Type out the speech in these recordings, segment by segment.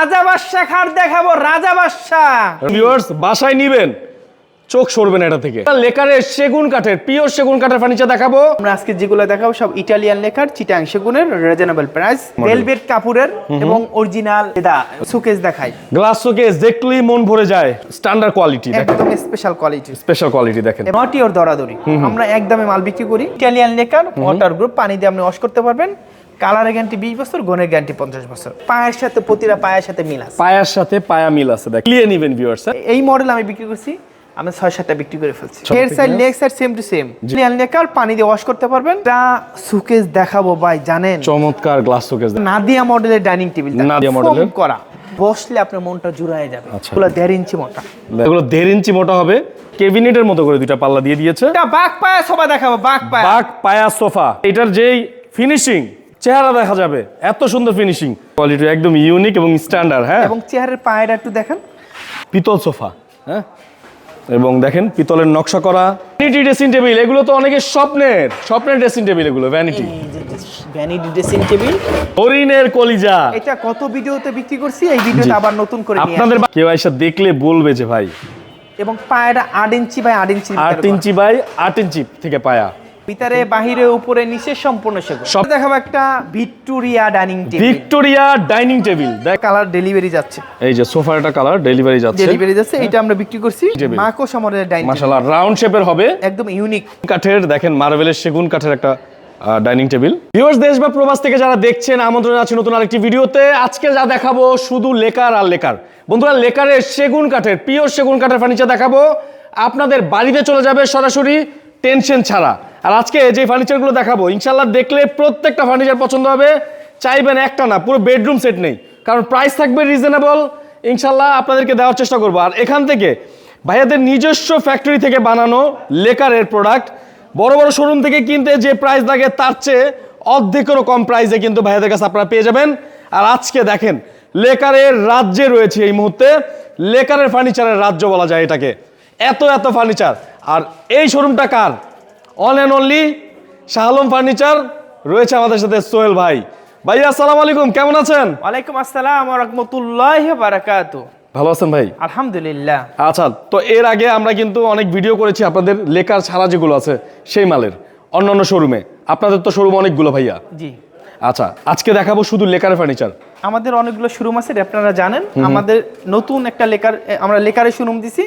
রাজা বাদশা খাট দেখাবো রাজা বাদশা ভিউয়ার্স বাসায় নিবেন চোখ সরবে না এটা থেকে। লেকারের সেগুন কাঠের পিওর সেগুন কাঠের ফার্নিচার দেখাবো। আমরা আজকে যেগুলো দেখাবো সব ইটালিয়ান লেখার চিটাং সেগুনের রিজনেবল প্রাইস ভেলভেট কাপড়ের এবং অরিজিনাল দা সুকেস দেখাই। গ্লাস শোকেস দেখলেই মন ভরে যায় স্ট্যান্ডার্ড কোয়ালিটি একদম স্পেশাল কোয়ালিটি স্পেশাল কোয়ালিটি দেখেন। নটি ওর দরাদরি। আমরা একদমে মাল বিক্রি করি। ইটালিয়ান লেকার ওয়াটার গ্রুপ পানি দিয়ে আপনি ওয়াশ করতে পারবেন। কালারের গ্যারান্টি বিশ বছর গনের গ্যারান্টি পঞ্চাশ বছর। পায়ের সাথে প্রতিটা পায়ের সাথে মিল আছে। পায়ার সাথে পায়া মিল আছে দেখ। ক্লিয়ার নিবেন ভিউয়ার্স এই মডেল আমি বিক্রি করছি আমি ছয় সাতটা বিক্রি করে ফেলছি। Head side leg side same to same Italian lacquer পানি দিয়ে ওয়াশ করতে পারবেন। এটা সুকেস দেখাবো ভাই জানেন? চমৎকার গ্লাস শোকেস নাদিয়া মডেলের ডাইনিং টেবিল নাদিয়া মডেলের? করা। বসলে আপনার মনটা জুড়ায় যাবে। আচ্ছা। এগুলো দেড় ইঞ্চি মোটা। এগুলো দেড় ইঞ্চি মোটা হবে। কেবিনেটের মতো করে দুইটা পাল্লা দিয়ে দিয়েছে। এটা বাঘ পায়া সবা দেখাবো বাঘ পায়া। বাক পায়া সোফা। এটার যেই ফিনিশিং চেহারা দেখা যাবে। এত সুন্দর ফিনিশিং কোয়ালিটি একদম ইউনিক এবং স্ট্যান্ডার্ড হ্যাঁ? এবং চেহারের পায়ের একটু দেখেন। পিতল সোফা হ্যাঁ? এবং দেখেন পিতলের নকশা করা। ভ্যানিটি ড্রেসিং টেবিল এগুলো তো অনেকের স্বপ্নের স্বপ্নের ড্রেসিং টেবিল এগুলো ভ্যানিটি ভ্যানিটি ড্রেসিং টেবিল হরিণের কলিজা। এটা কত ভিডিওতে বিক্রি করছি এই ভিডিওটা আবার নতুন করে আপনাদের কেউ এসে দেখলে বলবে যে ভাই। এবং পায়টা আট ইঞ্চি বাই আট ইঞ্চি আট ইঞ্চি বাই আট ইঞ্চি থেকে পায়া। ভিতরে বাহিরে উপরে নিচে সম্পূর্ণ সেগুন। সব- দেখাবো একটা Victoria dining table. Victoria dining table. দেখ কালার ডেলিভারি যাচ্ছে। এই যে সোফার একটা কালার ডেলিভারি যাচ্ছে। ডেলিভারি যাচ্ছে এটা আমরা বিক্রি করছি। মাকো সামরের ডাইনিং মাশাআল্লাহ রাউন্ড শেপের হবে। একদম ইউনিক। কাঠের দেখেন মার্বেলের সেগুন কাঠের একটা ডাইনিং টেবিল। ভিউয়ার্স দেশ বা প্রবাস থেকে যারা দেখছেন আমন্ত্রণ আছে নতুন আরেকটি ভিডিওতে। আজকে যা দেখাবো শুধু লেকার আর লেকার। বন্ধুরা লেকারের সেগুন কাঠের পিওর সেগুন কাঠের ফার্নিচার দেখাবো। আপনাদের বাড়িতে চলে যাবে সরাসরি টেনশন ছাড়া। আর আজকে যে ফার্নিচারগুলো দেখাবো ইনশাল্লাহ দেখলে প্রত্যেকটা ফার্নিচার পছন্দ হবে। চাইবেন একটা না, পুরো বেডরুম সেট নেই। কারণ প্রাইস থাকবে রিজনেবল ইনশাল্লাহ আপনাদেরকে দেওয়ার চেষ্টা করব। আর এখান থেকে ভাইয়াদের নিজস্ব ফ্যাক্টরি থেকে বানানো লেকারের প্রোডাক্ট বড় বড় শোরুম থেকে কিনতে যে প্রাইস লাগে, তার চেয়ে অর্ধেকেরও কম প্রাইসে কিন্তু ভাইয়াদের কাছে আপনারা পেয়ে যাবেন। আর আজকে দেখেন লেকারের রাজ্যে রয়েছে এই মুহূর্তে। লেকারের ফার্নিচারের রাজ্য বলা যায় এটাকে। এত এত ফার্নিচার আর এই শোরুমটা কার? One and only Shahalam furniture রয়েছে আমাদের সাথে সোহেল ভাই। ভাইয়া আসসালামু আলাইকুম কেমন আছেন? ওয়ালাইকুম আসসালাম রহমতুল্লাহ বারাকাত ভালো আছেন ভাই? আলহামদুলিল্লাহ। আচ্ছা তো এর আগে আমরা কিন্তু অনেক ভিডিও করেছি আপনাদের লেকার ছাড়া যেগুলো আছে সেই মালের অন্যান্য শোরুমে আপনাদের তো শোরুম অনেকগুলো ভাইয়া। জি। আচ্ছা আজকে দেখাবো শুধু লেকার ফার্নিচার আমাদের অনেকগুলো শোরুম আছে আপনারা জানেন। আমাদের নতুন একটা লেকার আমরা লেকারের শোরুম দিছি।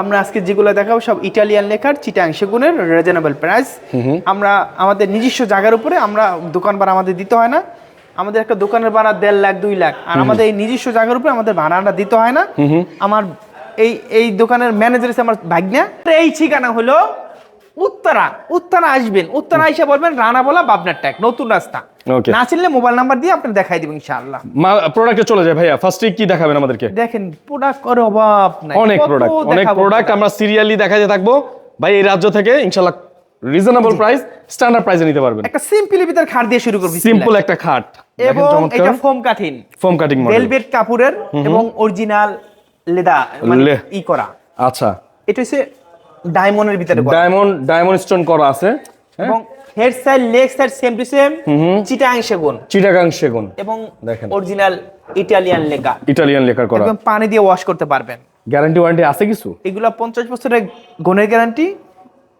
আমরা আজকে যেগুলো দেখাবো সব ইটালিয়ান লেখার চিটাং সেগুনের রিজনেবল প্রাইস আমরা আমাদের নিজস্ব জায়গার উপরে আমরা দোকান ভাড়া আমাদের দিতে হয় না। আমাদের একটা দোকানের ভাড়া দেড় লাখ দুই লাখ। আর আমাদের এই নিজস্ব জায়গার উপরে আমাদের ভাড়াটা দিতে হয় না। আমার এই এই দোকানের ম্যানেজার আমার ভাগ্না। এই ঠিকানা হলো উত্তরা উত্তরা আসবেন। উত্তরা এসে বলবেন রানা বলা বাবনার ট্যাগ নতুন রাস্তা। না চিনলে মোবাইল নাম্বার দিয়ে আপনার দেখাই দিবেন ইনশাআল্লাহ। প্রোডাক্টে চলে যায় ভাইয়া। ফার্স্টে কি দেখাবেন আমাদেরকে? দেখেন প্রোডাক্ট করে অভাব নাই। অনেক প্রোডাক্ট অনেক প্রোডাক্ট আমরা সিরিয়ালি দেখাতে থাকব। ভাই এই রাজ্য থেকে ইনশাল্লাহ রিজনেবল প্রাইস স্ট্যান্ডার্ড প্রাইসে নিতে পারবেন। একটা সিম্পলি ভিতর খাট দিয়ে শুরু করবি সিম্পল একটা খাট। এবং এটা ফোম কাঠিন ফোম কাটিং মডেল ভেলভেট কাপড়ের এবং অরিজিনাল লেদা মানে ই করা। আচ্ছা। এটা হচ্ছে ডায়মন্ডের ভিতরে ডায়মন্ড ডায়মন্ড স্টোন করা আছে। হ্যাঁ? এবং head side leg side same to same Chittagong সেগুন। চিটাগাং সেগুন। এবং দেখেন। অরিজিনাল ইটালিয়ান লেখা। ইটালিয়ান লেকার করা। একদম পানি দিয়ে ওয়াশ করতে পারবেন। গ্যারান্টি ওয়ারেন্টি আছে কিছু? এগুলা পঞ্চাশ বছরের গুণের গ্যারান্টি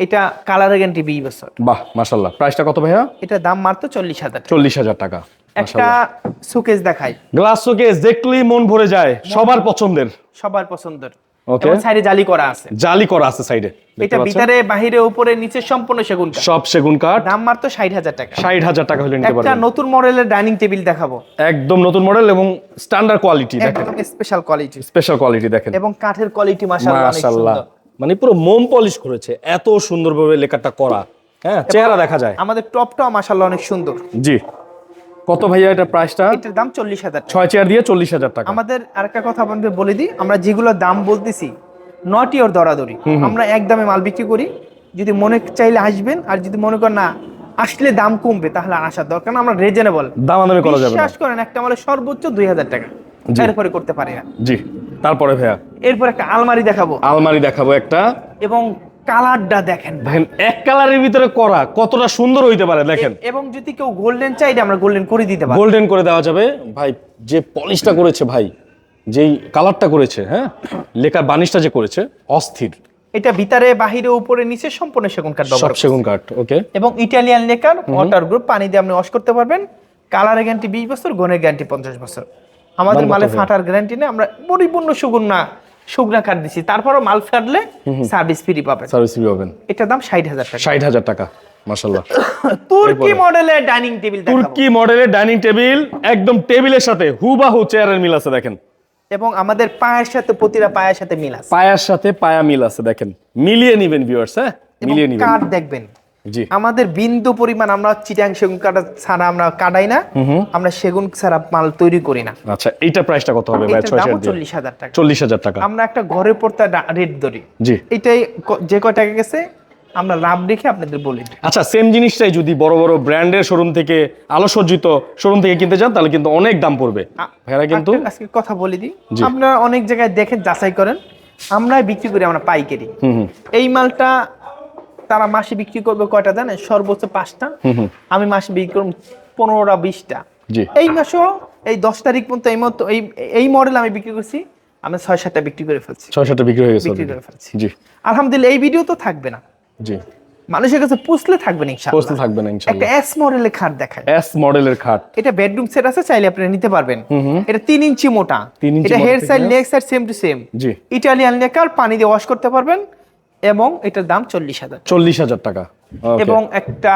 এটা কালারের গ্যারান্টি বিশ বছর। বাহ মাশাল্লাহ প্রাইসটা কত ভাইয়া? এটা দাম মাত্র চল্লিশ হাজার টাকা। চল্লিশ হাজার টাকা একটা সুকেস দেখাই। গ্লাস শোকেস দেখলেই মন ভরে যায় সবার পছন্দের। সবার পছন্দের। এবং সাইডে জালি করা আছে। জালি করা আছে সাইডে। এটা ভিতরে বাহিরে উপরে নিচে সম্পূর্ণ সেগুন কাঠ। সব সেগুন কাঠ। দাম মাত্র ষাট হাজার টাকা। ষাট হাজার টাকা হলে নিতে একটা নতুন মডেলের ডাইনিং টেবিল দেখাবো। একদম নতুন মডেল এবং স্ট্যান্ডার্ড কোয়ালিটি দেখেন। একদম স্পেশাল কোয়ালিটি স্পেশাল কোয়ালিটি দেখেন। এবং কাঠের কোয়ালিটি মাশাআল্লাহ অনেক সুন্দর। মানে পুরো মোম পলিশ করেছে। এত সুন্দরভাবে লেখাটা করা। হ্যাঁ চেহারা দেখা যায়। আমাদের টপটাও মাশাআল্লাহ অনেক সুন্দর। জি। কত ভাইয়া এটা প্রাইসটা এটার দাম চল্লিশ হাজার টাকা। ছয় চেয়ার দিয়ে চল্লিশ হাজার টাকা। আমাদের আরেকটা কথা আপনাদের বলে দিই আমরা যেগুলো দাম বলতেছি নটি ওর দরাদরি। আমরা এক দামে মাল বিক্রি করি যদি মনে চাইলে আসবেন আর যদি মনে করেন না আসলে দাম কমবে তাহলে আসার দরকার। না আমরা রিজনেবল দামাদামি করা যাবে বিশ্বাস করেন একটা মালের সর্বোচ্চ দুই হাজার টাকা। এরপরে করতে পারে না। জি। তারপরে ভাইয়া? এরপর একটা আলমারি দেখাবো। আলমারি দেখাবো একটা। এবং কালারটা দেখেন ভাই। দেখেন এক কালারের ভিতরে করা কতটা সুন্দর হইতে পারে দেখেন। এবং যদি কেউ গোল্ডেন চাই আমরা গোল্ডেন করে দিতে পারি। গোল্ডেন করে দেওয়া যাবে। ভাই যে পলিশটা করেছে ভাই যেই কালারটা করেছে হ্যাঁ লেখার বানিশটা যে করেছে অস্থির। এটা ভিতরে বাহিরে উপরে নিচে সম্পূর্ণ সেগুন কাঠ সব সেগুন কাঠ ওকে এবং ইটালিয়ান লেকার ওয়াটার গ্রুপ পানি দিয়ে আপনি ওয়াশ করতে পারবেন। কালারের গ্যারান্টি বিশ বছর গনের গ্যারান্টি পঞ্চাশ বছর। আমাদের মালে ফাটার গ্যারান্টি নেই আমরা পরিপূর্ণ সুগুনা শুকনা কাঠ দিচ্ছি তারপরও মাল ফাটলে সার্ভিস ফ্রি পাবেন। সার্ভিস ফ্রি পাবেন। এটার দাম ষাট হাজার টাকা। ষাট হাজার টাকা মাসাল্লাহ তুর্কি মডেলের ডাইনিং টেবিল তুর্কি মডেলের ডাইনিং টেবিল একদম টেবিলের সাথে হুবাহু চেয়ারের মিল আছে দেখেন। এবং আমাদের পায়ের সাথে প্রতিটা পায়ের সাথে মিল আছে। পায়ার সাথে পায়া মিল আছে দেখেন। মিলিয়ে নিবেন ভিউয়ার্স হ্যাঁ? মিলিয়ে নিবেন। কাঠ দেখবেন। আমাদের বিন্দু পরিমাণ আমরা চিটাং সেগুন কাঠ ছাড়া আমরা কাটাই না। আমরা সেগুন ছাড়া মাল তৈরি করি না। আচ্ছা এইটা প্রাইসটা কত হবে ভাই? চল্লিশ হাজার টাকা। চল্লিশ হাজার টাকা। আমরা একটা ঘরে পড়তে রেট ধরি। জি। এটাই যে কয় টাকা গেছে আমরা লাভ রেখে আপনাদের বলি আচ্ছা সেম জিনিসটাই যদি বড় বড় ব্র্যান্ডের শোরুম থেকে আলোসজ্জিত শোরুম থেকে কিনতে চান তাহলে কিন্তু অনেক দাম পড়বে। ভাইরা কিন্তু আজকে- কথা বলে দিই। আপনারা অনেক জায়গায় দেখেন যাচাই করেন। আমরাই বিক্রি করি আমরা পাইকারি। এই মালটা তারা মাসে বিক্রি করবে কয়টা জানেন? সর্বোচ্চ পাঁচটা। আমি মাসে বিক্রি করব পনেরোটা বিশটা। এই মাসেও এই দশ তারিখ পর্যন্ত এই মতো এই এই মডেল আমি বিক্রি করছি আমি ছয় সাতটা বিক্রি করে ফেলছি। ছয় সাতটা বিক্রি হয়ে গেছে বিক্রি করে ফেলছি। জি। আলহামদুলিল্লাহ এই ভিডিও তো থাকবে না। জি। মানুষের কাছে পুষলে থাকবে না ইনশাআল্লাহ। পোস্টে থাকবে না একটা এস মডেলের খাট দেখায় এস মডেলের খাট। এটা বেডরুম সেট আছে চাইলে আপনি নিতে পারবেন। এটা তিন ইঞ্চি মোটা। এটা head side? Leg side same to same G. Italian lacquer পানি দিয়ে ওয়াশ করতে পারবেন। এবং এটার দাম চল্লিশ হাজার চল্লিশ হাজার টাকা। এবং একটা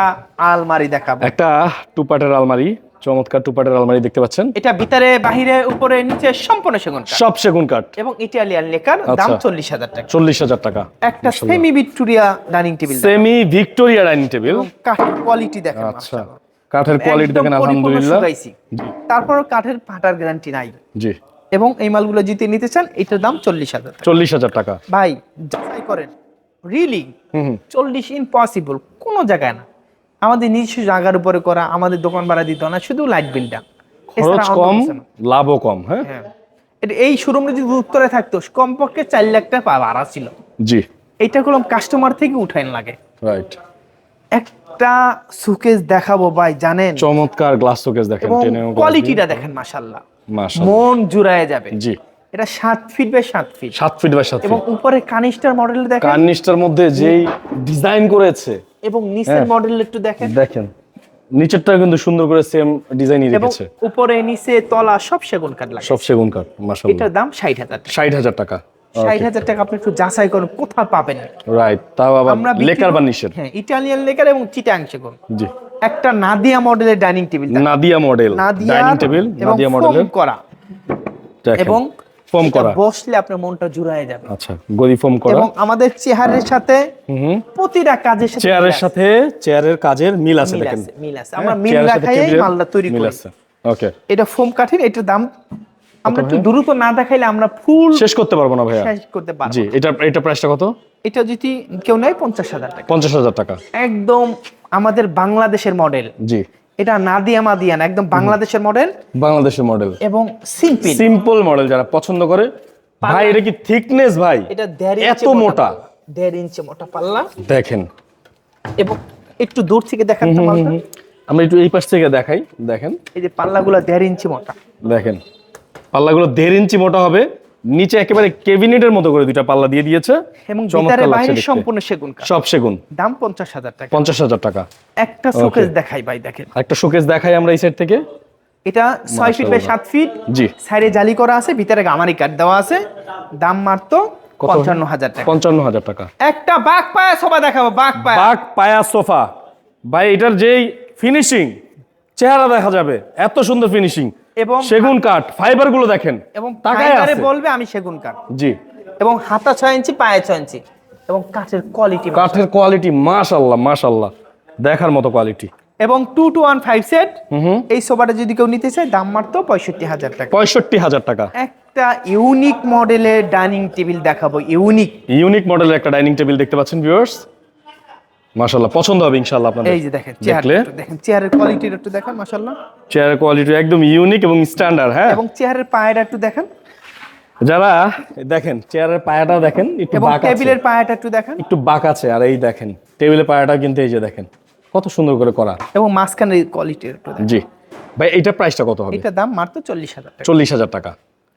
আলমারি দেখাবো। একটা টুপাটের আলমারি চমৎকার টুপাটের আলমারি দেখতে পাচ্ছেন। এটা ভিতরে বাহিরে উপরে নিচে সম্পূর্ণ সেগুন কাঠ। সব সেগুন কাঠ। এবং ইটালিয়ান লেকার দাম আচ্ছা। চল্লিশ হাজার টাকা। চল্লিশ হাজার টাকা। একটা semi Victoria dining table semi Victoria dining table এবং কাঠের কোয়ালিটি দেখেন আচ্ছা। কাঠের কোয়ালিটি দেখেন আলহামদুলিল্লাহ। তারপরও কাঠের ফাটার গ্যারান্টি নাই। জি। এবং এই মালগুলো যদি নিতে চান এটার দাম চল্লিশ হাজার চল্লিশ হাজার টাকা। ভাই যাচাই করেন। রিলি চল্লিশ ইম্পসিবল কোনো জায়গায় না। আমাদের নিজস্ব জায়গার উপরে করা আমাদের দোকান ভাড়া দিতে না শুধু লাইট বিলটা খরচ কম লাভও কম হ্যাঁ? হ্যাঁ। এটা এই শোরুমটা যদি উত্তরে থাকতো কমপক্ষে চার লাখ টাকা ভাড়া ছিল। জি। এইটা করলাম কাস্টমার থেকে উঠাইন লাগে। রাইট একটা সুকেস দেখাবো ভাই জানেন? চমৎকার গ্লাস শোকেস দেখেন কোয়ালিটিটা দেখেন মাশাআল্লাহ। মন জুড়ায় যাবে। জি। এটা সাত ফিট বাই সাত ফিট সাত ফিট বাই সাত এবং উপরে কানিস্টার মডেল দেখেন? কার্নিশটার মধ্যে যেই ডিজাইন করেছে। এবং নিচের হ্যাঁ। মডেল একটু দেখেন। দেখেন। নিচেরটা কিন্তু সুন্দর করে সেম ডিজাইনই রেখেছে উপরে নিচে তলা সব সেগুন কাঠ লাগে সব সেগুন কাঠ মাশাআল্লাহ। এটার দাম হাজার টাকা। ষাট হাজার টাকা। ষাট হাজার টাকা আপনি একটু যাচাই করুন কোথাও পাবেন? রাইট তাও আবার লেকার করি- বার্নিশের হ্যাঁ ইটালিয়ান লেকার এবং চিটাং সেগুন। জি। একটা নাদিয়া মডেলের dining table Nadia model dining table Nadia মডেলের করা। এবং ফোম করা। বসলে আপনার মনটা জুড়ায় যাবে। আচ্ছা গদি ফোম করা। এবং আমাদের চেহারের সাথে প্রতিটা কাজের সাথে চেয়ারের সাথে চেয়ারের কাজের মিল আছে দেখেন। মিল আছে। আমরা হ্যাঁ, মিল রাখাই মালটা তৈরি মিল করি। আছে। ওকে। এটা ফোম কাঠের এটার দাম আমরা একটু দ্রুত না দেখাইলে আমরা ফুল শেষ করতে পারব না ভাইয়া? শেষ করতে পারব জি এটা এটা প্রাইসটা কত? এটা যদি কেউ নেয় পঞ্চাশ হাজার টাকা। পঞ্চাশ হাজার টাকা। একদম আমাদের বাংলাদেশের মডেল জি। এটা নাদিয়া মাদিয়ান একদম বাংলাদেশের মডেল বাংলাদেশের মডেল এবং সিম্পল সিম্পল মডেল যারা পছন্দ করে। ভাই এটা কি থিকনেস ভাই? এটা দেড় এত মোটা পাল্লা। দেড় ইঞ্চি মোটা পাল্লা। দেখেন। এবং একটু দূর থেকে দেখান তো মালটা। আমরা একটু এই পাশ থেকে দেখাই। দেখেন। এই যে পাল্লাগুলো দেড় ইঞ্চি মোটা। দেখেন। পাল্লাগুলো দেড় ইঞ্চি মোটা হবে। নিচে একেবারে কেবিনেটের মতো করে দুইটা পাল্লা দিয়ে দিয়েছে। এবং ভিতরে বাইরে সম্পূর্ণ সেগুন কাঠ। সব সেগুন। দাম পঞ্চাশ হাজার টাকা। পঞ্চাশ হাজার টাকা। একটা শোকেস দেখাই ভাই দেখেন। একটা শোকেস দেখাই আমরা এই সাইড থেকে। এটা ছয় ফিট বাই সাত ফিট। জি। সাইডে জালি করা আছে ভিতরে গামারি কাঠ দেওয়া আছে। দাম মাত্র? পঞ্চান্ন হাজার টাকা। পঞ্চান্ন হাজার টাকা। একটা বাঘ পায়া সোফা দেখাবো বাঘ পায়া। বাঘ পায়া সোফা। ভাই এটার যেই ফিনিশিং চেহারা দেখা যাবে। এত সুন্দর ফিনিশিং এবং সেগুন কাঠ ফাইবারগুলো দেখেন। এবং তাকায় ফাইবারে বলবে আমি সেগুন কাঠ। জি। এবং হাতা ছয় ইঞ্চি পায়ে ছয় ইঞ্চি। এবং কাঠের কোয়ালিটি কাঠের কোয়ালিটি মাশাল্লাহ মাশাল্লাহ দেখার মতো কোয়ালিটি এবং two two one five set এই সোফাটা যদি কেউ নিতে চায় দাম মাত্র পঁয়ষট্টি হাজার টাকা। পঁয়ষট্টি হাজার টাকা। একটা ইউনিক মডেলের ডাইনিং টেবিল দেখাবো ইউনিক ইউনিক মডেলের একটা ডাইনিং টেবিল দেখতে পাচ্ছেন ভিউয়ার্স পছন্দ হবে ইনশাআল্লাহ আপনাদের এই যে দেখেন চেয়ার দেখলে। দেখেন চেয়ারের কোয়ালিটির একটু দেখেন মাশাল্লাহ চেয়ারের কোয়ালিটি একদম ইউনিক এবং স্ট্যান্ডার্ড হ্যাঁ? এবং চেয়ারের একটু দেখেন। যারা দেখেন চেয়ারের পায়াটা দেখেন একটু বাঁক টেবিলের পায়াটা একটু দেখেন। একটু বাঁক আছে আর এই দেখেন টেবিলের পায়াটা কিন্তু এই যে দেখেন কত সুন্দর করে করা। এবং মাঝখানের কোয়ালিটির একটু জি। ভাই এইটার প্রাইসটা কত হবে? এটার দাম মাত্র চল্লিশ হাজার টাকা। চল্লিশ হাজার টাকা।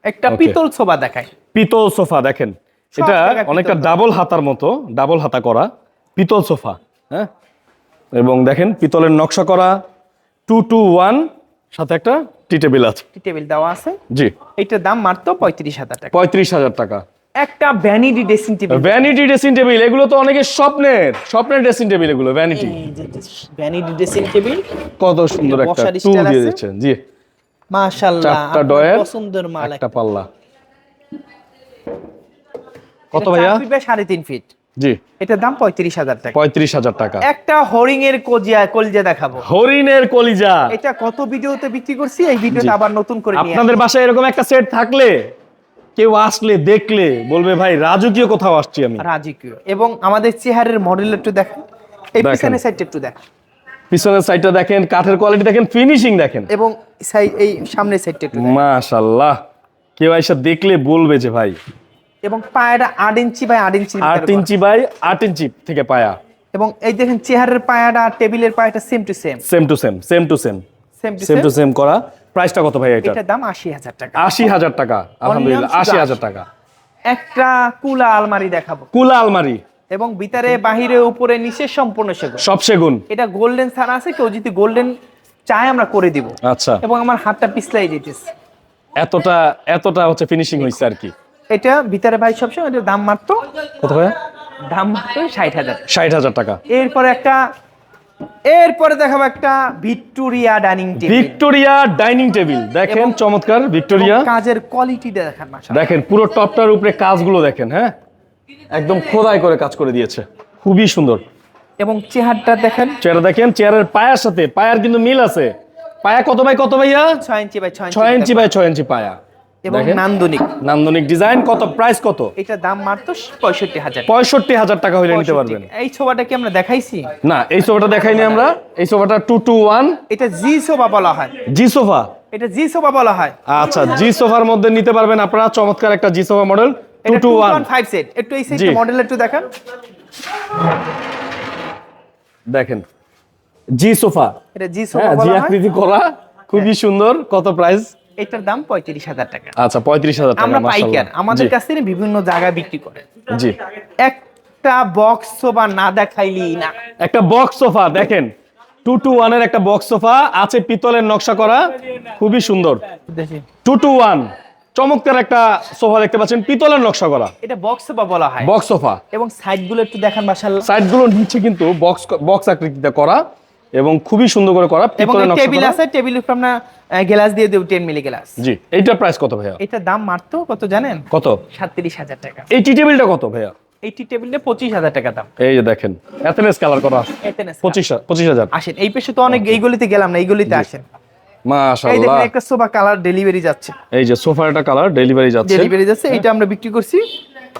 একটা পিতল সোফা দেখায় পিতল সোফা দেখেন এটা অনেকটা ডাবল হাতার মতো ডাবল হাতা করা। পিতল সোফা। হ্যাঁ? এবং দেখেন পিতলের নকশা করা টু টু ওয়ান সাথে একটা টি টেবিল আছে। টি টেবিল দেওয়া আছে। জি। এটার দাম মাত্র পঁয়ত্রিশ হাজার টাকা। পঁয়ত্রিশ হাজার টাকা। একটা vanity dressing table vanity dressing table এগুলো তো অনেকের স্বপ্নের স্বপ্নের ড্রেসিং টেবিল এগুলো ভ্যানিটি ভ্যানিটি ড্রেসিং টেবিল কত সুন্দর একটা টুল দিয়ে দিচ্ছেন জি। মাশাআল্লাহ চারটা ডয়ের পছন্দের মাল একটা পাল্লা। কত ভাইয়া? তিন ফিট জি। এটার দাম পঁয়ত্রিশ হাজার টাকা। পঁয়ত্রিশ হাজার টাকা। একটা হরিং এর কজিয়া কলজা দেখাবো। হরিণের কলিজা। এটা কত ভিডিওতে বিক্রি করছি? এই ভিডিওটা আবার নতুন করে আপনাদের বাসায় এরকম একটা সেট থাকলে কেউ আসলে দেখলে বলবে ভাই রাজকীয় কোথাও আসছি আমি। রাজকীয়। এবং আমাদের চেহারের মডেল একটু দেখেন। এই দেখেন। পিছনের সাইডটা একটু দেখ পিছনের সাইডটা দেখেন কাঠের কোয়ালিটি দেখেন ফিনিশিং দেখেন। এবং এই সামনের সাইডটা একটু দেখ মাশাল্লাহ কেউ এসে দেখলে বলবে যে ভাই এবং পায়াটা আট ইঞ্চি বাই আট ইঞ্চি আট ইঞ্চি বাই আট ইঞ্চি থেকে পায়া। এবং এই দেখেন চেহারের পায়াটা আর টেবিলের পায়াটা same to same same to same same to same same to same করা। প্রাইসটা কত ভাই এটা? এটার দাম আশি হাজার টাকা। আশি হাজার টাকা আলহামদুলিল্লাহ আশি। হাজার টাকা। একটা কুলা আলমারি দেখাবো। কুলা আলমারি। এবং ভিতরে বাহিরে উপরে নিচে সম্পূর্ণ সেগুন। সব সেগুন। এটা গোল্ডেন সান আছে কেউ যদি গোল্ডেন চায় আমরা করে দিব। আচ্ছা। এবং আমার হাতটা পিছলাই দিতেছে। এতটা এতটা হচ্ছে ফিনিশিং হয়েছে আর কি। এটা ভিতরে ভাই সবসময় এটার দাম মাত্র কত ভাই? দাম মাত্র ষাট হাজার। ষাট হাজার টাকা। এরপরে একটা এরপরে দেখাবো একটা Victoria dining table. Victoria dining table. দেখেন চমৎকার ভিক্টোরিয়া। কাজের কোয়ালিটি দেখেন দেখেন পুরো টপটার উপরে কাজগুলো দেখেন হ্যাঁ? একদম খোদাই করে কাজ করে দিয়েছে। খুবই সুন্দর। এবং চেহারটা দেখেন। চেয়ার দেখেন চেয়ারের পায়ার সাথে পায়ার কিন্তু মিল আছে। পায়া কত বাই কত ভাইয়া? ছয় ইঞ্চি বাই ছয় ইঞ্চি বাই ছয় ইঞ্চি পায়া। এবং নান্দনিক। নান্দনিক ডিজাইন কত প্রাইস কত? এটা দাম মাত্র পঁয়ষট্টি হাজার। পঁয়ষট্টি হাজার টাকা হইলে নিতে পারবেন। এই ছোবাটা কি আমরা দেখাইছি? না এই সোফাটা দেখাইনি আমরা। এই সোফাটা টু টু ওয়ান। এটা জি সোফা বলা হয়। G sofa? এটা জি সোফা বলা হয়। আচ্ছা জি সোফার মধ্যে নিতে পারবেন আপনারা। চমৎকার একটা G sofa model two two one. Five set একটু এই জি। সেট মডেল একটু দেখান। দেখেন জি সোফা। এটা জি সোফা হ্যাঁ জি আকৃতি করা খুবই সুন্দর। কত প্রাইস এটার দাম পঁয়ত্রিশ হাজার টাকা। আচ্ছা পঁয়ত্রিশ হাজার টাকা আমরা পাইকার আমাদের কাছে বিভিন্ন জায়গায় বিক্রি করে। জি। একটা বক্স সোফা না দেখাইলি না। একটা বক্স সোফা দেখেন টু টু ওয়ানের একটা বক্স সোফা আছে পিতলের নকশা করা খুবই সুন্দর। টু টু ওয়ান চমৎকার একটা সোফা দেখতে পাচ্ছেন পিতলের নকশা করা। এটা বক্স সোফা বলা হয়। বক্স সোফা এবং সাইডগুলো একটু দেখান মাশাআল্লাহ। সাইডগুলো নিচে কিন্তু বক্স বক্স আকৃতিতে করা। এবং খুবই সুন্দর করে করা এবং টেবিল আছে টেবিল উপর আমরা গ্লাস দিয়ে দেব টেন মিলি গ্লাস জি এইটার প্রাইস কত ভাইয়া? এটার দাম মারতো কত জানেন? কত? সাতত্রিশ হাজার টাকা। এই টি টেবিলটা কত ভাইয়া? এই টি টেবিলটা পঁচিশ হাজার টাকা দাম। এই যে দেখেন এথেনেস কালার করা। এতেনেস পঁচিশ পঁচিশ হাজার। আসেন এই পেশে তো অনেক এইগুলিতে গেলাম না এইগুলিতে আসেন। মাশাআল্লাহ। এই দেখেন একটা সোফা কালার ডেলিভারি যাচ্ছে। এই যে সোফার একটা কালার ডেলিভারি যাচ্ছে। ডেলিভারি যাচ্ছে এটা আমরা বিক্রি করছি।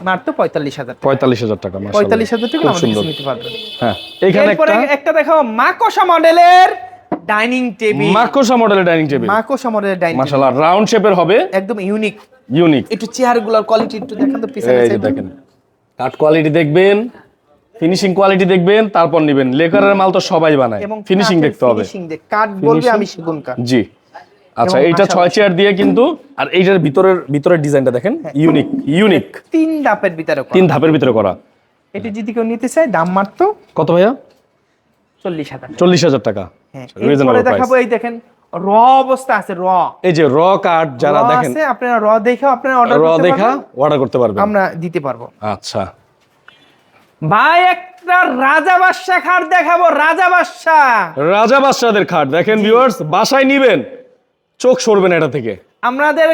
মাত্র পঁয়তাল্লিশ হাজার পঁয়তাল্লিশ হাজার টাকা পঁয়তাল্লিশ হাজার টাকা আমাদের নিতে পারবেন হ্যাঁ এরপরে একটা মাকোসা মডেলের ডাইনিং টেবিল। মাকোসা মডেলের ডাইনিং টেবিল। মাকোসা মডেলের ডাইনিং মাশাআল্লাহ রাউন্ড শেপের হবে। একদম ইউনিক। ইউনিক। একটু চেয়ারগুলার কোয়ালিটি একটু দেখান তো পিছনে এই দেখেন কাঠ কোয়ালিটি দেখবেন ফিনিশিং কোয়ালিটি দেখবেন তারপর নেবেন। লেকারের মাল তো সবাই বানায়। ফিনিশিং দেখতে হবে। ফিনিশিং দেখ বলবে আমি সেগুন কাঠ। জি। আচ্ছা এইটা ছয় চেয়ার দিয়ে কিন্তু আর এইটার ভিতরের ভিতরের ডিজাইনটা দেখেন ইউনিক ইউনিক তিন ধাপের ভিতরে তিন ধাপের ভিতরে করা। এটি যদি কেউ নিতে চায় দাম মাত্র কত ভাইয়া? চল্লিশ হাজার চল্লিশ হাজার টাকা। হ্যাঁ এরপরে দেখাবো এই দেখেন র অবস্থা আছে র এই যে র কাঠ যারা দেখেন আপনারা র দেখে আপনারা অর্ডার র দেখা অর্ডার করতে পারবেন। আমরা দিতে পারব। আচ্ছা। ভাই একটা রাজা বাদশা খাট দেখাবো রাজা বাদশা রাজা বাদশাদের খাট দেখেন ভিউয়ার্স বাসায় নিবেন। চোখ সরবে না এটা থেকে। আমাদের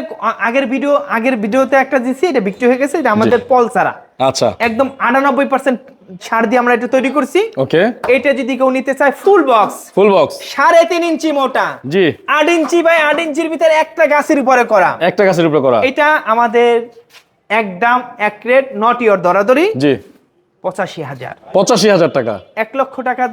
আগের ভিডিও আগের ভিডিওতে একটা দিছি এটা বিক্রি হয়ে গেছে এটা আমাদের পলসারা আচ্ছা। একদম আটানব্বই পার্সেন্ট ছাড় দিয়ে আমরা এটা তৈরি করছি। ওকে। এটা যদি কেউ নিতে চায় ফুল বক্স ফুল বক্স সাড়ে তিন ইঞ্চি মোটা। জি। আট ইঞ্চি বাই আট ইঞ্চির ভিতরে একটা গাছের উপরে করা। একটা গাছের উপরে করা। এটা আমাদের একদম এক রেট নট ইয়র দরাদরি। জি। পঁচাশি হাজার। পঁচাশি হাজার টাকা। এক লক্ষ টাকা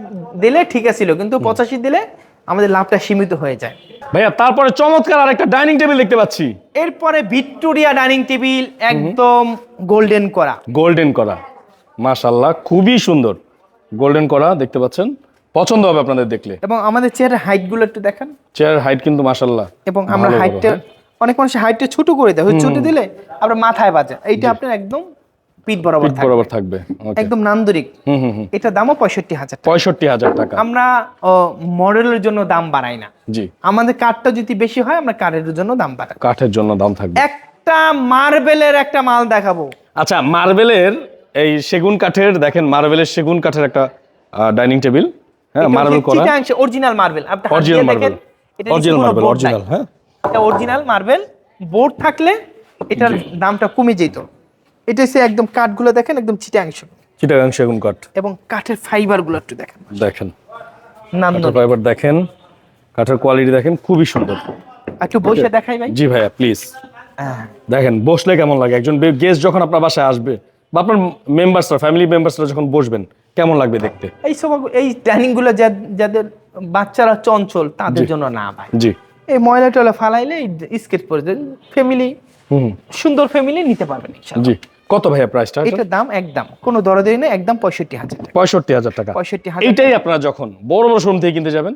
দিলে ঠিক আছিল কিন্তু পঁচাশি দিলে আমাদের লাভটা সীমিত হয়ে যায়। ভাইয়া তারপরে চমৎকার আর একটা ডাইনিং টেবিল দেখতে পাচ্ছি। এরপরে ভিক্টোরিয়া ডাইনিং টেবিল একদম গোল্ডেন করা। গোল্ডেন করা। মাশাল্লাহ খুবই সুন্দর। গোল্ডেন করা দেখতে পাচ্ছেন। পছন্দ হবে আপনাদের দেখলে। এবং আমাদের চেয়ারের হাইটগুলো একটু দেখেন। চেয়ার হাইট কিন্তু মাশাল্লাহ এবং আমরা হাইটটা অনেক মানুষ হাইটটা ছোট করে দেয়। ছোট দিলে আমরা মাথায় বাজে এইটা আপনার একদম পিঠ বরাবর বরাবর থাকবে একদম নান্দরিক এটা দামও পঁয়ষট্টি হাজার টাকা। পঁয়ষট্টি হাজার টাকা। আমরা মডেলের জন্য দাম বাড়াই না। জি। আমাদের কাঠটা যদি বেশি হয় আমরা কাঠের জন্য দাম বাড়াই। কাঠের জন্য দাম থাকবে। একটা মার্বেলের একটা মাল দেখাবো। আচ্ছা মার্বেলের এই সেগুন কাঠের দেখেন মার্বেলের সেগুন কাঠের একটা ডাইনিং টেবিল। হ্যাঁ মার্বেল করা। Original marble. আপনি original marble. Original marble original হ্যাঁ। এটা অরিজিনাল মার্বেল। বোর্ড থাকলে এটার দামটা কমে যেত। এটা হচ্ছে একদম কাঠগুলো দেখেন একদম চিটাংশ চিটাগাং সেগুন কাঠ। এবং কাঠের ফাইবারগুলো একটু দেখেন। দেখেন। নান্দন তারপর এবার দেখেন। কাঠের কোয়ালিটি দেখেন খুবই সুন্দর। একটু বসে দেখাই ভাই। জি ভাইয়া প্লিজ হ্যাঁ। দেখেন বসলে কেমন লাগে? একজন গেস্ট যখন আপনার বাসায় আসবে বা আপনার মেম্বার্সরা ফ্যামিলি মেম্বার্সরা যখন বসবেন কেমন লাগবে দেখতে? এই সব এই ট্যানিংগুলো যা- যাদের বাচ্চারা চঞ্চল তাদের জন্য না ভাই। জি। এই ময়লা টয়লা ফালাইলে স্কেচ পরে ফ্যামিলি হুম হুম, সুন্দর ফ্যামিলি নিতে পারবেন ইনশাআল্লাহ। জি। কত ভাইয়া প্রাইসটা এটার দাম একদম কোনো দরদারি নেই একদম পঁয়ষট্টি হাজার টাকা। পঁয়ষট্টি হাজার টাকা। পঁয়ষট্টি হাজার এইটাই আপনারা যখন বড় বড় শোরুম থেকে কিনতে যাবেন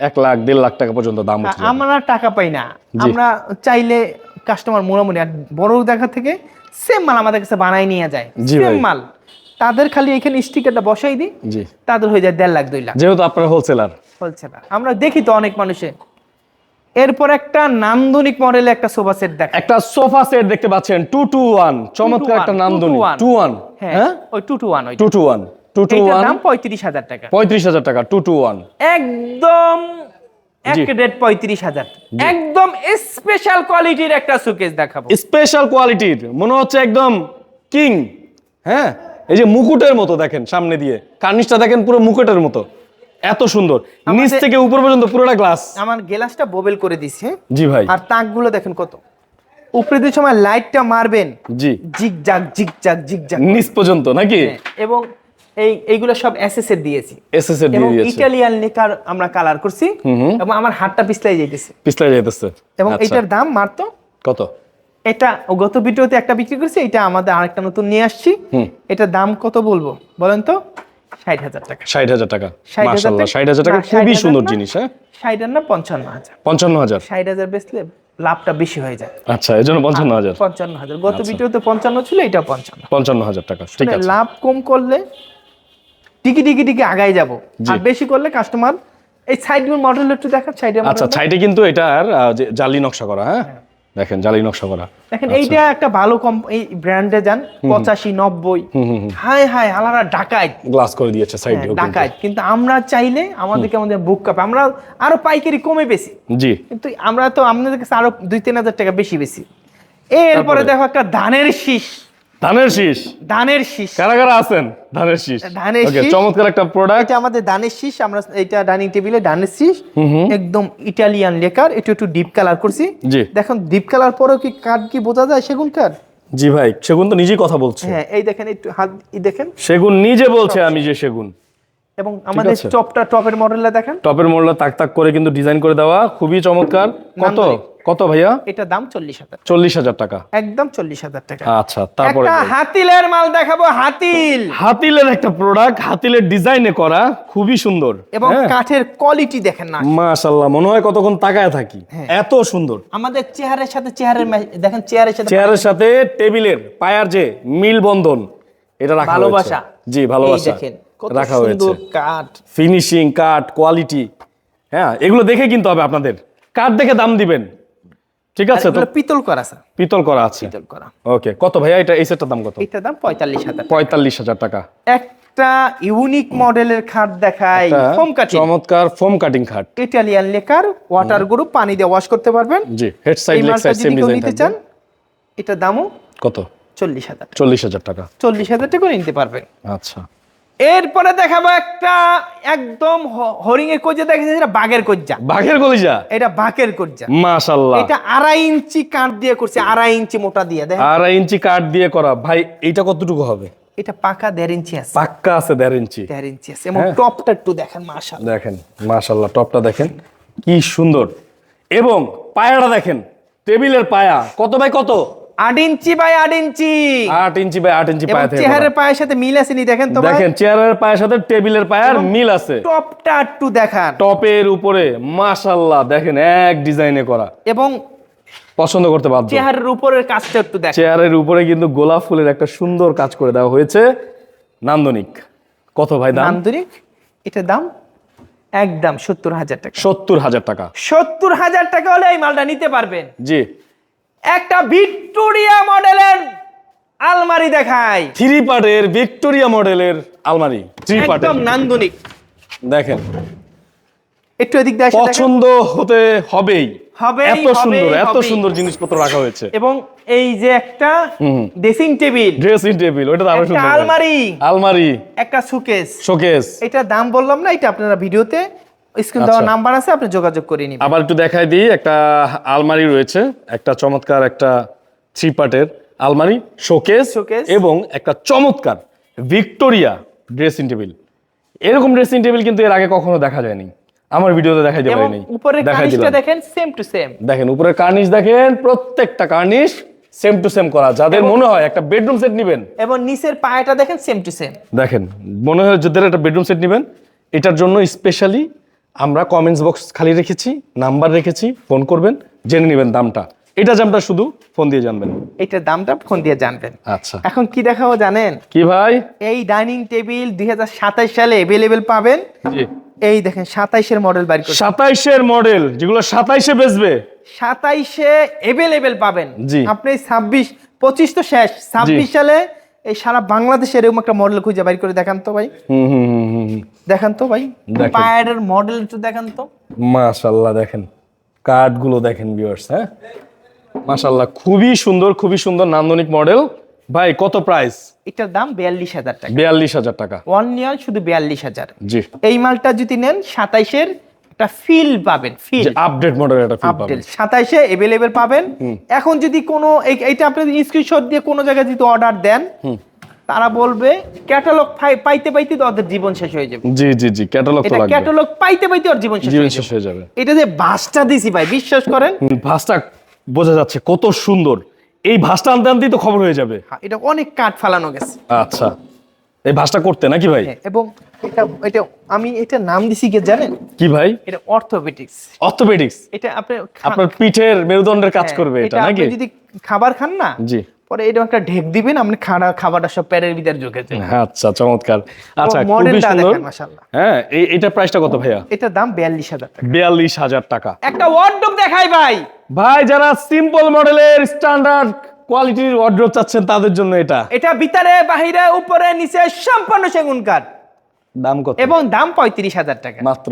এক লাখ দেড় লাখ টাকা পর্যন্ত দাম আমরা টাকা পাই না। আমরা চাইলে কাস্টমার মোটামুটি আর বড় দেখা থেকে সেম মাল আমাদের কাছে বানাই নিয়ে যায়। সেম মাল। তাদের খালি এখানে স্টিকারটা বসাই দিই জি। তাদের হয়ে যায় দেড় লাখ দুই লাখ। যেহেতু আপনারা হোলসেলার না আমরা দেখি তো অনেক মানুষে এরপর একটা নান্দনিক মডেলে একটা সোফা সেট দেখা একটা সোফা সেট দেখতে পাচ্ছেন টু টু ওয়ান চমৎকার একটা নান্দনী টু ওয়ান হ্যাঁ হ্যাঁ? ওই টু টু ওয়ান ওই two two one two two এইটার ওয়ান দাম পঁয়ত্রিশ হাজার টাকা। পঁয়ত্রিশ হাজার টাকা টু টু ওয়ান একদম এক। রেট পঁয়ত্রিশ হাজার। একদম স্পেশাল কোয়ালিটির একটা সুকেস দেখাবো। স্পেশাল কোয়ালিটির মনে হচ্ছে একদম কিং হ্যাঁ? এই যে মুকুটের মতো দেখেন সামনে দিয়ে। কার্নিশটা দেখেন পুরো মুকুটের মতো। এত সুন্দর। নিচ থেকে উপর পর্যন্ত পুরোটা গ্লাস আমার গ্লাসটা বোবেল করে দিছে জি ভাই। আর তাকগুলো দেখেন কত। উপরে দিয়ে সময় লাইটটা মারবেন। জি। জিগ জাগ জিগ জাগ জিগ জাগ নিচ পর্যন্ত নাকি? এবং এই এইগুলো সব এসএস এর দিয়েছি। এসএস এর দিয়ে এবং দিয়েছে। ইটালিয়ান লেকার আমরা কালার করছি। এবং আমার হাতটা পিছলাই যাইতেছে। পিছলাই যাইতেছে। এবং আচ্ছা, এটার দাম মারতো কত? এটা গত ভিডিওতে একটা বিক্রি করছি এটা আমাদের আরেকটা নতুন নিয়ে আসছি। এটার দাম কত বলব? বলেন তো। ষাট হাজার টাকা। ষাট হাজার টাকা। মাশাল্লাহ ষাট হাজার টাকা খুবই সুন্দর জিনিস হ্যাঁ? ষাট না পঞ্চান্ন হাজার। পঞ্চান্ন হাজার। ষাট হাজার বেচলে লাভটা বেশি হয়ে যায়। আচ্ছা পঞ্চান্ন হাজার। পঞ্চান্ন হাজার। গত ভিডিওতে পঞ্চান্ন ছিল এটা পঞ্চান্ন। পঞ্চান্ন হাজার টাকা ঠিক আছে। লাভ কম করলে টিকি টিকি টিকি আগাই যাব। আর বেশি করলে কাস্টমার এই সাইড মডেল একটু দেখান সাইডের আচ্ছা সাইডে কিন্তু এটার জালি নকশা করা হ্যাঁ। দেখেন জালি নকশা করা। দেখেন এইটা একটা ভালো কম এই ব্র্যান্ডে যান পঁচাশি নব্বই। হাই হাই আলাদা ঢাকায় গ্লাস করে দিয়েছে সাইডে ঢাকায় ডাকাইত কিন্তু আমরা চাইলে আমাদেরকে আমাদের বুক কাপ। আমরা আরও পাইকারি কমে বেশি। জি। কিন্তু আমরা তো আপনাদের কাছে আরও দুই তিন হাজার টাকা বেশি বেশি। এরপরে দেখো একটা ধানের শীষ। ধানের শীষ। ধানের শীষ। কারা কারা আছেন? ধানের শীষ। ধানের শীষ। চমৎকার একটা প্রোডাক্ট এটা আমাদের ধানের শীষ আমরা এটা ডাইনিং টেবিলে ধানের শীষ। একদম ইটালিয়ান লেকার একটু একটু ডিপ কালার করছি। জি। দেখুন ডিপ কালার পরেও কি কাঠ কি বোঝা যায় সেগুন কাঠ জি ভাই সেগুন তো নিজেই কথা বলছে। হ্যাঁ এই দেখেন একটু হাত দেখেন। সেগুন নিজে বলছে আমি যে সেগুন। এবং আমাদের। টপটা টপের মডেলটা দেখেন। টপের মোড়লা তাক তাক করে কিন্তু ডিজাইন করে দেওয়া খুবই চমৎকার। কত। কত ভাইয়া? এটা দাম চল্লিশ হাজার। চল্লিশ হাজার টাকা। একদম চল্লিশ হাজার টাকা। আচ্ছা তারপরে হাতিলের মাল দেখাবো হাতিল। হাতিলের একটা প্রোডাক্ট হাতিলের ডিজাইনে করা খুবই সুন্দর। এবং কাঠের কোয়ালিটি দেখেন না। মাশাল্লাহ মনে হয় কতক্ষণ তাকায় থাকি। হ্যাঁ। এত সুন্দর। আমাদের চেহারের সাথে চেহারের দেখেন চেহারের সাথে চেয়ারের সাথে টেবিলের পায়ার যে মিল বন্ধন এটা রাখা ভালোবাসা। জি ভালোবাসা। দেখেন কত রাখা হয়েছে। সুন্দর কাঠ। ফিনিশিং কাঠ কোয়ালিটি হ্যাঁ এগুলো দেখে কিনতে হবে আপনাদের। কাঠ দেখে দাম দিবেন। ঠিক আছে তো? পিতল করা স্যার। পিতল করা আছে। পিতল করা। ওকে কত ভাইয়া? এটা এই সেটটার দাম কত? এটার দাম পঁয়তাল্লিশ হাজার পঁয়তাল্লিশ হাজার টাকা। একটা ইউনিক মডেলের খাট দেখাই। একটা ফোম কাটিং। চমৎকার ফোম কাটিং খাট। ইটালিয়ান লেকার ওয়াটার গ্রুপ পানি দিয়ে ওয়াশ করতে পারবেন। জি head side leg side same design নিতে চান এটা দামও কত? চল্লিশ হাজার চল্লিশ হাজার টাকা। চল্লিশ হাজার টাকা নিতে পারবেন। আচ্ছা। এরপরে দেখাবো একটা একদম হরিং এর কজ্জা দেখেছে এটা বাঘের কজ্জা। বাঘের গলিজা এটা বাঘের কজ্জা। মাশাল্লাহ এটা আড়াই ইঞ্চি কাঠ দিয়ে করছে আড়াই ইঞ্চি মোটা দিয়ে দেখেন। আড়াই ইঞ্চি কাঠ দিয়ে করা। ভাই এটা কতটুকু হবে? এটা পাকা দেড় ইঞ্চি আছে। পাক্কা আছে দেড় ইঞ্চি। দেড় ইঞ্চি আছে। এবং হ্যাঁ। টপটা একটু দেখেন মাশাল দেখেন মাশাল্লাহ টপটা দেখেন। কি সুন্দর। এবং পায়াটা দেখেন টেবিলের পায়া। কত বাই কত? আট ইঞ্চি বাই আট ইঞ্চি। আট ইঞ্চি বাই আট ইঞ্চি পায়া থেকে চেহারের পায়ের সাথে মিল আছে নি? দেখেন তো দেখেন চেয়ারের পায়ের সাথে টেবিলের পায়ার মিল আছে। টপটা একটু দেখান। টপের উপরে মাশাল্লাহ দেখেন এক ডিজাইনে করা। এবং পছন্দ করতে বাধ্য। চেহারের উপরের কাজটা একটু দেখেন। চেয়ারের উপরে কিন্তু গোলাপ ফুলের একটা সুন্দর কাজ করে দেওয়া হয়েছে। নান্দনিক। কত ভাই দাম? নান্দনিক? এটার দাম একদম সত্তর হাজার টাকা। সত্তর হাজার টাকা। সত্তর হাজার টাকা হলে এই মালটা নিতে পারবেন। জি। একটা ভিক্টোরিয়া মডেলের আলমারি দেখাই। থ্রি পার্টের ভিক্টোরিয়া মডেলের আলমারি। থ্রি একদম নান্দনিক। দেখেন। একটু এদিক দিয়ে পছন্দ হতে হবেই। হবেই, এত সুন্দর এত সুন্দর জিনিসপত্র রাখা হয়েছে। এবং এই যে একটা ড্রেসিং টেবিল। ড্রেসিং টেবিল ওটা আরও সুন্দর। আলমারি। আলমারি। একটা সুকেস শোকেস। এটা দাম বললাম না এটা আপনারা ভিডিওতে স্ক্রিন দেওয়া আচ্ছা। নাম্বার আছে আপনি যোগাযোগ করে নিবেন। আবার একটু দেখাই দিই একটা আলমারি রয়েছে একটা চমৎকার একটা থ্রি পার্টের আলমারি শোকেস Showcase। এবং একটা চমৎকার ভিক্টোরিয়া ড্রেসিং টেবিল এরকম ড্রেসিং টেবিল কিন্তু এর আগে কখনো দেখা যায়নি। আমার ভিডিওতে দেখাই দিতে পারিনি। কানিশটা দিলাম। দেখেন সেম টু সেম দেখেন উপরে কার্নিশ দেখেন প্রত্যেকটা কার্নিশ সেম টু সেম করা। যাদের মনে হয় একটা বেডরুম সেট নেবেন। এবং নিচের পায়াটা দেখেন সেম টু সেম দেখেন মনে হয় যাদের একটা বেডরুম সেট নেবেন এটার জন্য স্পেশালি আমরা কমেন্টস বক্স খালি রেখেছি নাম্বার রেখেছি ফোন করবেন জেনে নেবেন দামটা। এটা দামটা শুধু ফোন দিয়ে জানবেন। এটার দামটা ফোন দিয়ে জানবেন। আচ্ছা। এখন কি দেখাবো জানেন? কি ভাই? এই ডাইনিং টেবিল দুই সালে অ্যাভেলেবেল পাবেন। জি। এই দেখেন সাতাইশের মডেল বাইর করছে। সাতাইশের মডেল যেগুলো সাতাইশে বেচবে। সাতাইশে অ্যাভেলেবেল পাবেন। জি। আপনি ছাব্বিশ পঁচিশ তো শেষ। ছাব্বিশ সালে এই সারা বাংলাদেশের এরকম একটা মডেল খুঁজে বাইর করে দেখান তো ভাই। দেখান তো ভাই। পায়ের মডেল একটু দেখান তো। মাশাল্লাহ দেখেন। কাঠগুলো দেখেন ভিউয়ার্স হ্যাঁ? মাশাল্লাহ খুবই সুন্দর খুবই সুন্দর নান্দনিক মডেল ভাই কত প্রাইস এটার দাম বিয়াল্লিশ হাজার টাকা। বিয়াল্লিশ হাজার টাকা। ওয়ান ইয়ার শুধু বিয়াল্লিশ হাজার। জি। এই মালটা যদি নেন সাতাইশের একটা ফিল পাবেন ফিল আপডেট মডেলের একটা ফিল পাবেন। আপডেট সাতাইশে অ্যাভেলেবেল পাবেন। এখন যদি কোনো এইটা আপনি স্ক্রিনশট দিয়ে কোনো জায়গায় যদি অর্ডার দেন তারা বলবে ক্যাটালগ পাইতে পাইতে তো ওদের জীবন শেষ হয়ে যাবে। জি জি জি ক্যাটালগ তো লাগবে। ক্যাটালগ পাইতে পাইতে ওর জীবন শেষ হয়ে যাবে। এটা যে বাসটা দিছি ভাই বিশ্বাস করেন? হুম, বোঝা যাচ্ছে কত সুন্দর। এই ভাঁজটা আনতে আনতেই তো খবর হয়ে যাবে। হ্যাঁ, এটা অনেক কাঠ ফালানো গেছে। আচ্ছা। এই ভাঁজটা করতে নাকি ভাই? হ্যাঁ, এবং এটা এটা আমি এটা নাম দিছি কি জানেন? কি ভাই? এটা অর্থোপেডিক্স অর্থোপেডিক্স এটা আপনি আপনার পিঠের মেরুদণ্ডের কাজ হ্যাঁ, করবে এটা নাকি? যদি খাবার খান না জি। পরে এটা একটা ঢেক দিবেন আপনি খানা খাবারটা সব প্যারের ভিতরে ঢুকে যায় আচ্ছা চমৎকার। আচ্ছা খুবই সুন্দর। মাশাআল্লাহ। হ্যাঁ এই এটা প্রাইসটা কত ভাইয়া? এটার দাম বিয়াল্লিশ হাজার টাকা। বিয়াল্লিশ হাজার টাকা। একটা ওয়ার্ডরোব দেখাই ভাই। ভাই যারা সিম্পল মডেলের স্ট্যান্ডার্ড কোয়ালিটির ওয়ার্ড্রোব চাচ্ছেন তাদের জন্য এটা। এটা ভিতরে বাহিরে উপরে নিচে সম্পূর্ণ সেগুন কাঠ। দাম কত? এবং দাম পঁয়ত্রিশ হাজার টাকা। মাত্র।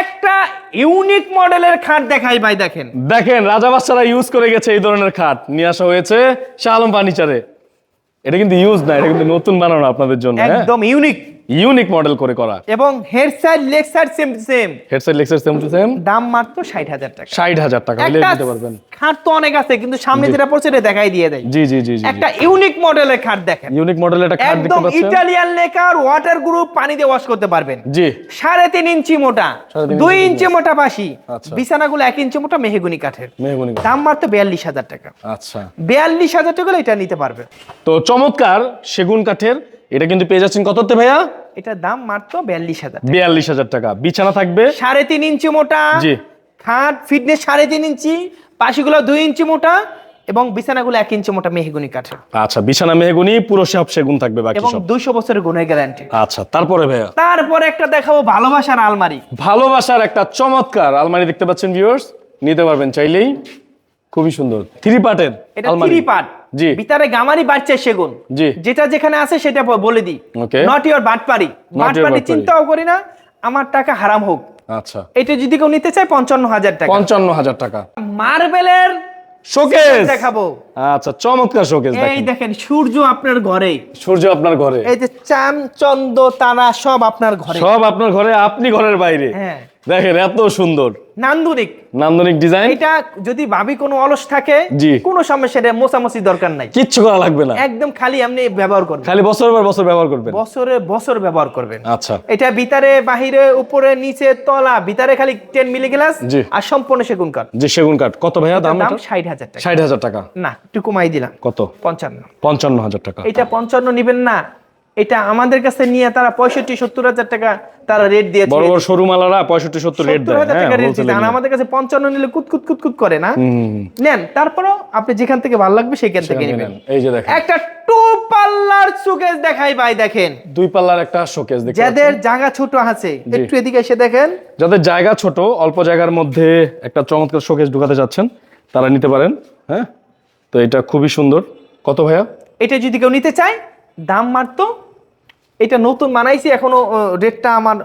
একটা ইউনিক মডেলের খাট দেখাই ভাই দেখেন। দেখেন রাজা বাচ্চারা ইউজ করে গেছে এই ধরনের খাট। নিয়ে আসা হয়েছে শাহ আলম ফার্নিচারে এটা কিন্তু ইউজ না এটা কিন্তু নতুন বানানো আপনাদের জন্য হ্যাঁ? একদম ইউনিক ইউনিক মডেল করে করা। এবং head side leg side same same headset lacquer same to same দাম মাত্র ষাট হাজার টাকা। ষাট হাজার টাকা হলে দিতে পারবেন। খাট তো অনেক আছে কিন্তু সামনে যেটা পড়ছে এটা দেখাই দিয়ে দেয় জি জি জি জি একটা ইউনিক মডেলের খাট দেখেন। ইউনিক মডেলের একটা খাট দেখতে পাচ্ছেন। একদম ইটালিয়ান লেকার ওয়াটার গ্রুপ পানি দিয়ে ওয়াশ করতে পারবেন। জি। সাড়ে তিন ইঞ্চি মোটা সাড়ে তিন দুই ইঞ্চি ইঞ্চি মোটা। পাশি আচ্ছা। বিছানাগুলো এক ইঞ্চি মোটা মেহগুনি কাঠের। মেহগুনি দাম মাত্র বিয়াল্লিশ হাজার টাকা। আচ্ছা। বিয়াল্লিশ হাজার টাকা হলে এটা নিতে পারবে। তো চমৎকার সেগুন কাঠের এটা কিন্তু পেয়ে যাচ্ছেন কততে ভাইয়া? এটার দাম মাত্র বিয়াল্লিশ হাজার বিয়াল্লিশ হাজার টাকা। বিছানা থাকবে? সাড়ে তিন ইঞ্চি মোটা জি। খাট ফিটনেস সাড়ে তিন ইঞ্চি পাশিগুলো দুই ইঞ্চি মোটা এবং বিছানাগুলো এক ইঞ্চি মোটা মেহগুনি কাঠের। আচ্ছা বিছানা মেহগুনি পুরো সব সেগুন থাকবে বাকি এবং সব। দুইশো বছরের গুণের গ্যারান্টি আচ্ছা তারপরে ভাইয়া? তারপরে একটা দেখাবো ভালোবাসার আলমারি। ভালোবাসার একটা চমৎকার আলমারি দেখতে পাচ্ছেন ভিউয়ার্স নিতে পারবেন চাইলেই। খুবই সুন্দর। থ্রি পার্টের এটা থ্রি পার্ট। জি। ভিতরে গামারি বাড়ছে সেগুন। জি। যেটা যেখানে আছে সেটা বলে দিই. নট ইওর বাটপারি বাটপারি। চিন্তাও করি না আমার টাকা হারাম হোক। আচ্ছা। এটা যদি কেউ নিতে চায় পঞ্চান্ন হাজার টাকা। পঞ্চান্ন হাজার টাকা। মার্বেলের শোকেস! দেখাবো। আচ্ছা চমৎকার শোকেস এই দেখেন। সূর্য আপনার ঘরে। সূর্য আপনার ঘরে। এই যে চান চন্দ্র তারা সব আপনার ঘরে। সব আপনার ঘরে আপনি ঘরের বাইরে। হ্যাঁ। দেখেন এত সুন্দর। নান্দনিক। নান্দনিক ডিজাইন? এটা যদি ভাবি কোনো অলস থাকে জি। কোনো সমস্যা এটা মোছামুছি দরকার নাই। কিচ্ছু করা লাগবে না। একদম খালি আপনি ব্যবহার করবেন। খালি বছর পর বছর ব্যবহার করবেন? বছরে বছর ব্যবহার করবেন। আচ্ছা। এটা ভিতরে বাহিরে উপরে নিচে তলা ভিতরে খালি টেন মিলি গ্লাস জি। আর সম্পূর্ণ সেগুন কাঠ। যে সেগুন কাঠ। কত ভাইয়া দাম দাম এটা ষাট হাজার টাকা। ষাট হাজার টাকা। না একটু কমাই দিলাম। কত? পঞ্চান্ন। পঞ্চান্ন হাজার টাকা। এটা পঞ্চান্ন নিবেন না এটা আমাদের কাছে নিয়ে তারা পঁয়ষট্টি সত্তর হাজার টাকা তারা রেট দিয়েছে। বড় বড় শোরুম আলারা পঁয়ষট্টি সত্তর রেট দেয়। হ্যাঁ টাকা রেট দিতে। আমাদের কাছে পঞ্চান্ন নিলে কুত কুত কুত কুত করে না। নেন তারপরও আপনি যেখান থেকে ভালো লাগবে সেখান থেকে নেবেন। এই যে দেখেন। একটা টু পাল্লার সুকেস দেখাই ভাই দেখেন। দুই পাল্লার একটা শোকেস দেখতে যাদের জায়গা ছোট আছে একটু এদিকে এসে দেখেন। যাদের জায়গা ছোট অল্প জায়গার মধ্যে একটা চমৎকার শোকেস ঢুকাতে যাচ্ছেন তারা নিতে পারেন হ্যাঁ? তো এটা খুবই সুন্দর। কত ভাইয়া? এটা যদি কেউ নিতে চায় দাম মারতো এটা নতুন বানাইছি এখনও রেটটা আমার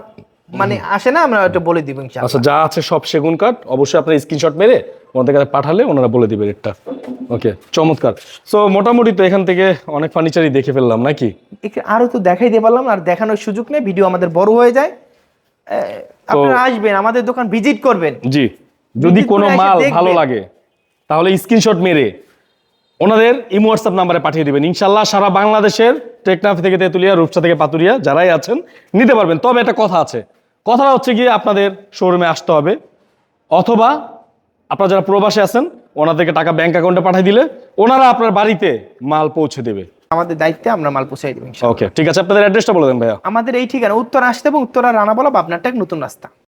মানে আসে না আমরা ওটা বলে দিব আচ্ছা যা আছে সব সেগুন কাঠ অবশ্যই আপনার স্ক্রিনশট মেরে ওনাদের কাছে পাঠালে ওনারা বলে দিবে রেটটা ওকে চমৎকার। সো মোটামুটি তো এখান থেকে অনেক ফার্নিচারই দেখে ফেললাম নাকি? একটু আরও তো দেখাই দিয়ে পারলাম আর দেখানোর সুযোগ নেই ভিডিও আমাদের বড় হয়ে যায়। আপনারা আসবেন আমাদের দোকান ভিজিট করবেন। জি যদি কোনো মাল ভালো লাগে তাহলে স্ক্রিনশট মেরে ওনাদের ইমো হোয়াটসঅ্যাপ নাম্বারে পাঠিয়ে দেবেন। ইনশাল্লাহ সারা বাংলাদেশের টেকনাফ থেকে তেতুলিয়া রূপসা থেকে পাতুরিয়া যারাই আছেন নিতে পারবেন। তবে একটা কথা আছে। কথাটা হচ্ছে গিয়ে আপনাদের শোরুমে আসতে হবে। অথবা আপনারা যারা প্রবাসে আছেন ওনাদেরকে টাকা ব্যাংক অ্যাকাউন্টে পাঠিয়ে দিলে ওনারা আপনার বাড়িতে মাল পৌঁছে দেবে। আমাদের দায়িত্বে আমরা মাল পৌঁছাই দেবো। ওকে ঠিক আছে। আপনাদের অ্যাড্রেসটা বলে দেন ভাইয়া। আমাদের এই ঠিকানা উত্তর আসতে এবং উত্তরা রানা বলা আপনারটা নতুন রাস্তা।